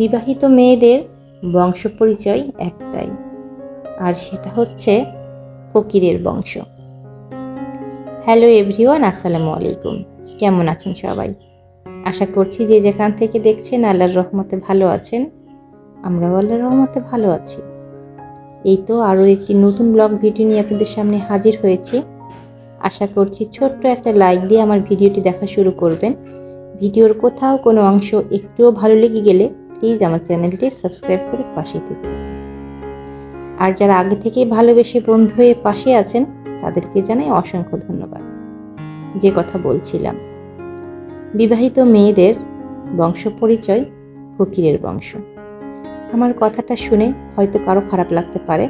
বিবাহিত মেয়েদের বংশ পরিচয় একটাই, আর সেটা হচ্ছে ফকিরের বংশ। হ্যালো এভরিওয়ান, আসসালামু আলাইকুম। কেমন আছেন সবাই? আশা করছি যে যেখান থেকে দেখছেন আল্লাহর রহমতে ভালো আছেন। আমরাও আল্লাহর রহমতে ভালো আছি। এই তো আরও একটি নতুন ব্লগ ভিডিও নিয়ে আপনাদের সামনে হাজির হয়েছি। আশা করছি ছোট্ট একটা লাইক দিয়ে আমার ভিডিওটি দেখা শুরু করবেন। ভিডিওর কোথাও কোনো অংশ একটুও ভালো লেগে গেলে প্লিজ আমার চ্যানেলটি সাবস্ক্রাইব করে পাশে থাকুন আর যারা আগে থেকেই ভালোবেসে বন্ধু হয়ে পাশে আছেন, তাদেরকে জানাই অসংখ্য ধন্যবাদ। যে কথা বলছিলাম, বিবাহিত মেয়েদের বংশ পরিচয় ফকিরের বংশ। আমার কথাটা শুনে হয়তো কারও খারাপ লাগতে পারে,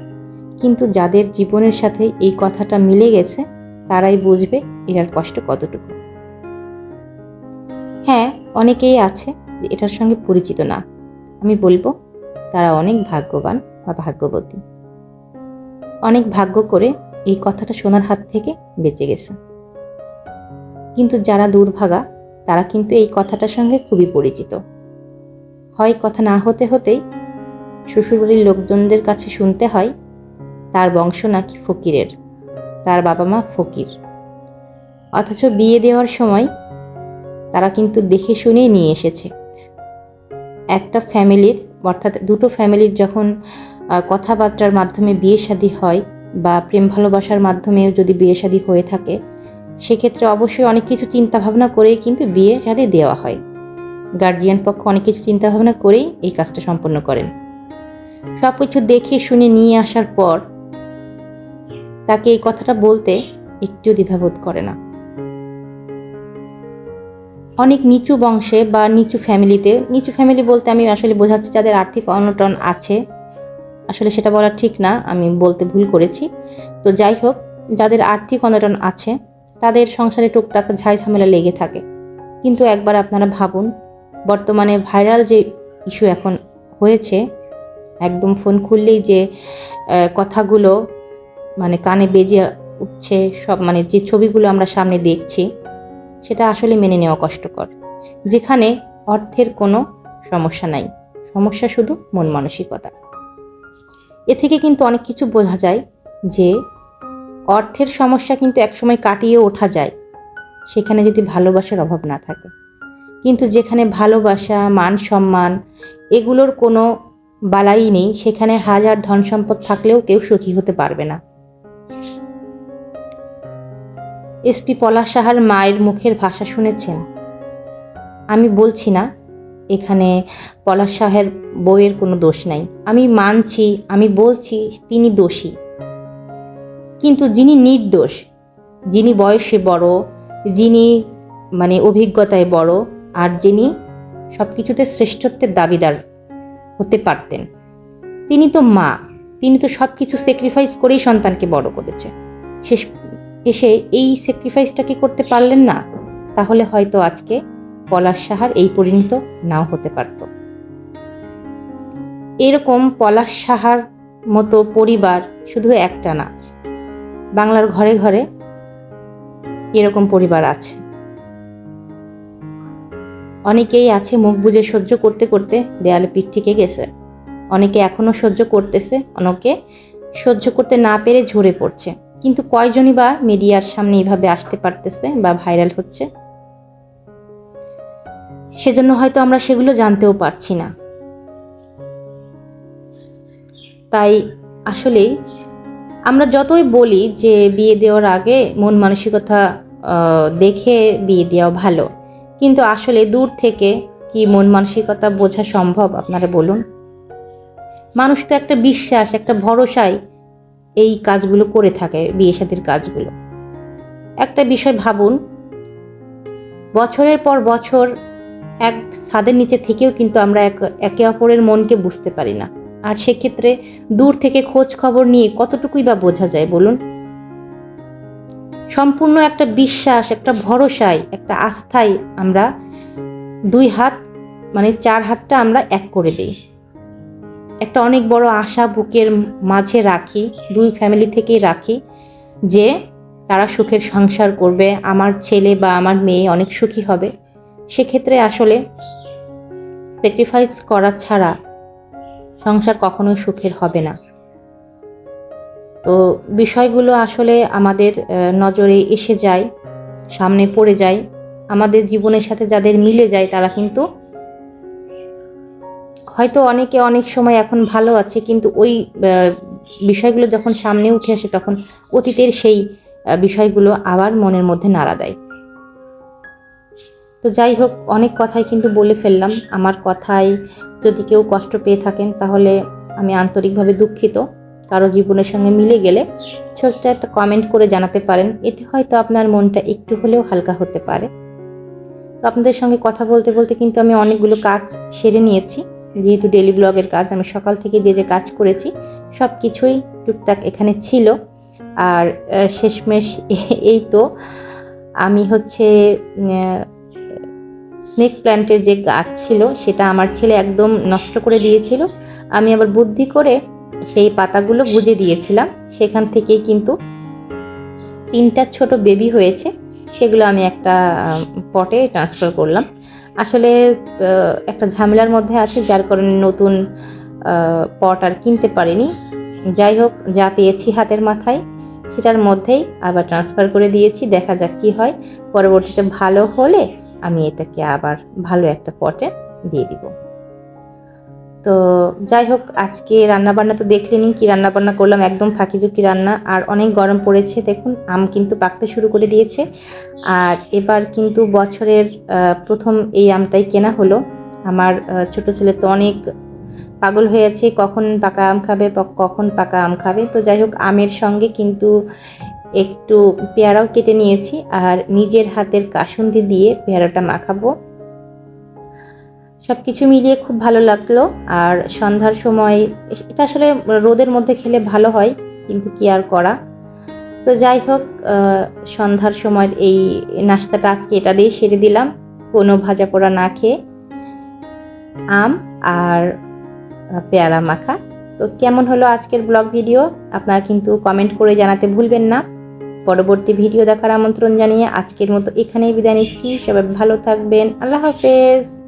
কিন্তু যাদের জীবনের সাথে এই কথাটা মিলে গেছে, তারাই বুঝবে এটার কষ্ট কতটুকু। হ্যাঁ অনেকেই আছে এটার সঙ্গে পরিচিত না। আমি বলব, তারা অনেক ভাগ্যবান বা ভাগ্যবতী। অনেক ভাগ্য করে এই কথাটা শোনার হাত থেকে বেঁচে গেছে। কিন্তু যারা দুর্ভাগা, তারা কিন্তু এই কথাটার সঙ্গে খুবই পরিচিত। হয় কথা না হতে হতেই শ্বশুরবাড়ির লোকজনদের কাছে শুনতে হয়, তার বংশ নাকি ফকিরের, তার বাবা মা ফকির। অথচ বিয়ে দেওয়ার সময় তারা কিন্তু দেখে শুনেই নিয়ে এসেছে। একটা ফ্যামিলির, অর্থাৎ দুটো ফ্যামিলির যখন কথাবার্তার মাধ্যমে বিয়ে শাদী হয় বা প্রেম ভালোবাসার মাধ্যমেও যদি বিয়ে শাদী হয়ে থাকে, সেক্ষেত্রে অবশ্যই অনেক কিছু চিন্তা ভাবনা করেই কিন্তু বিয়ে শাদী দেওয়া হয়। গার্জিয়ান পক্ষ অনেক কিছু চিন্তা ভাবনা করেই এই কাজটা সম্পন্ন করেন। সব কিছু দেখে শুনে নিয়ে আসার পর, তাকে এই কথাটা বলতে একটুও দ্বিধাবোধ করে না। অনেক নিচু বংশে বা নিচু ফ্যামিলিতে, নিচু ফ্যামিলি বলতে আমি আসলে বোঝাচ্ছি যাদের আর্থিক অনটন আছে। আসলে সেটা বলা ঠিক না, আমি বলতে ভুল করেছি। তো যাই হোক, যাদের আর্থিক অনটন আছে, তাদের সংসারে টুকটাক ঝাই ঝামেলা লেগে থাকে। কিন্তু একবার আপনারা ভাবুন, বর্তমানে ভাইরাল যে ইস্যু এখন হয়েছে, একদম ফোন খুললেই যে কথাগুলো মানে কানে বেজে উঠছে, সব মানে যে ছবিগুলো আমরা সামনে দেখছি সেটা আসলে মেনে নেওয়া কষ্টকর। যেখানে অর্থের কোনো সমস্যা নাই। সমস্যা শুধু মন মানসিকতা। এ থেকে কিন্তু অনেক কিছু বোঝা যায় যে অর্থের সমস্যা কিন্তু একসময় কাটিয়ে ওঠা যায়। সেখানে যদি ভালোবাসার অভাব না থাকে। কিন্তু যেখানে ভালোবাসা, মান সম্মান এগুলোর কোনো বালাই নেই, সেখানে হাজার ধন সম্পদ থাকলেও কেউ সুখী হতে পারবে না। এসপি পলাশ সাহার মায়ের মুখের ভাষা শুনেছেন। আমি বলছি না, এখানে পলাশ সাহের বইয়ের কোনো দোষ নাই। আমি মানছি, আমি বলছি তিনি দোষী। কিন্তু যিনি নির্দোষ, যিনি বয়সে বড়, যিনি মানে অভিজ্ঞতায় বড়, আর যিনি সব কিছুতে শ্রেষ্ঠত্বের দাবিদার হতে পারতেন, তিনি তো মা, তিনি তো সব কিছু স্যাক্রিফাইস করেই সন্তানকে বড় করেছে। শেষ এসে এই স্যাক্রিফাইসটা কি করতে পারলেন না? তাহলে হয়তো আজকে পলাশ সাহার এই পরিণত নাও হতে পারত। এরকম পলাশ সাহার মতো পরিবার শুধু একটা না, বাংলার ঘরে ঘরে এরকম পরিবার আছে। অনেকেই আছে মুখ বুজে সহ্য করতে করতে দেয়ালে পিঠ থেকে গেছে। অনেকে এখনও সহ্য করতেছে, অনেকে সহ্য করতে না পেরে ঝরে পড়ছে। কিন্তু কয়জনই বা মিডিয়ার সামনে এইভাবে আসতে পারতেছে বা ভাইরাল হচ্ছে? সেজন্য হয়তো আমরা সেগুলো জানতেও পারছি না। তাই আসলেই আমরা যতই বলি যে বিয়ে দেওয়ার আগে মন মানসিকতা দেখে বিয়ে দেওয়া ভালো। কিন্তু আসলে দূর থেকে কি মন মানসিকতা বোঝা সম্ভব? আপনারা বলুন। মানুষ তো একটা বিশ্বাস, একটা ভরসায় এই কাজগুলো করে থাকে বিয়ে সাথের কাজগুলো। একটা বিষয় ভাবুন, বছরের পর বছর এক ছাদের নিচে থেকেও কিন্তু আমরা এক, একে অপরের মনকে বুঝতে পারি না। আর সেক্ষেত্রে দূর থেকে খোঁজ খবর নিয়ে কতটুকুই বা বোঝা যায় বলুন? সম্পূর্ণ একটা বিশ্বাস, একটা ভরসায়, একটা আস্থায় আমরা দুই হাত মানে চার হাতটা আমরা এক করে দিই। একটা অনেক বড় আশা বুকের মাঝে রাখি, দুই ফ্যামিলি থেকেই রাখি, যে তারা সুখের সংসার করবে, আমার ছেলে বা আমার মেয়ে অনেক সুখী হবে। সেক্ষেত্রে আসলে স্যাক্রিফাইস করা ছাড়া সংসার কখনোই সুখের হবে না। তো বিষয়গুলো আসলে আমাদের নজরে এসে যায়, সামনে পড়ে যায়। আমাদের জীবনের সাথে যাদের মিলে যায়, তারা কিন্তু হয়তো অনেকে অনেক সময় এখন ভালো আছে, কিন্তু ওই বিষয়গুলো যখন সামনে উঠে আসে তখন অতীতের সেই বিষয়গুলো আবার মনের মধ্যে নাড়া দেয়। তো যাই হোক, অনেক কথাই কিন্তু বলে ফেললাম। আমার কথায় যদি কেউ কষ্ট পেয়ে থাকেন তাহলে আমি আন্তরিকভাবে দুঃখিত। কারও জীবনের সঙ্গে মিলে গেলে ছোট্ট একটা কমেন্ট করে জানাতে পারেন। এতে হয়তো আপনার মনটা একটু হলেও হালকা হতে পারে। তো আপনাদের সঙ্গে কথা বলতে বলতে কিন্তু আমি অনেকগুলো কাজ সেরে নিয়েছি। যেহেতু ডেলি ব্লগের কাজ, আমি সকাল থেকে যে যে কাজ করেছি, সব কিছুই টুকটাক এখানে ছিল। আর শেষমেশ এই তো আমি হচ্ছে স্নেক প্ল্যান্টের যে গাছ ছিল, সেটা আমার ছেলে একদম নষ্ট করে দিয়েছিল। আমি আবার বুদ্ধি করে সেই পাতাগুলো গুজে দিয়েছিলাম। সেখান থেকেই কিন্তু তিনটা ছোট বেবি হয়েছে। সেগুলো আমি একটা পটে ট্রান্সফার করলাম। আসলে একটা ঝামেলার মধ্যে আছে, যার কারণে নতুন পট আর কিনতে পারিনি। যাই হোক, যা পেয়েছি হাতের মাথায়, সেটার মধ্যেই আবার ট্রান্সফার করে দিয়েছি, দেখা যাক কি হয়। পরবর্তীতে ভালো হলে আমি এটাকে আবার ভালো একটা পটে দিয়ে দিব। তো যাই হোক, আজকে রান্নাবান্না তো দেখলেনি কি রান্নাবান্না করলাম, একদম ফাঁকিঝুঁকি রান্না। আর অনেক গরম পড়েছে, দেখুন, আম কিন্তু পাকতে শুরু করে দিয়েছে। আর এবার কিন্তু বছরের প্রথম এই আমটাই কেনা হলো। আমার ছোট ছেলে তো অনেক পাগল হয়ে আছে, কখন পাকা আম খাবে কখন পাকা আম খাবে। তো যাই হোক, আমের সঙ্গে কিন্তু একটু পেয়ারাও কেটে নিয়েছি, আর নিজের হাতের কাসুন্দি দিয়ে পেয়ারাটা মাখাবো। সব কিছু মিলিয়ে খুব ভালো লাগল। আর সন্ধ্যার সময় এটা আসলে রোদের মধ্যে খেলে ভালো হয়, কিন্তু কি আর করা। তো যাই হোক সন্ধ্যার সময় এই নাস্তাটা আজকে এটা দিয়ে সেরে দিলাম। কোনো ভাজা পোড়া না খেয়ে। আম আর পেয়ারা মাখা। তো কেমন হলো আজকের ব্লগ ভিডিও? আপনারা কিন্তু কমেন্ট করে জানাতে ভুলবেন না। পরবর্তী ভিডিও দেখার আমন্ত্রণ জানিয়ে আজকের মতো এখানেই বিদায় নিচ্ছি। সবাই ভালো থাকবেন। আল্লাহ হাফেজ।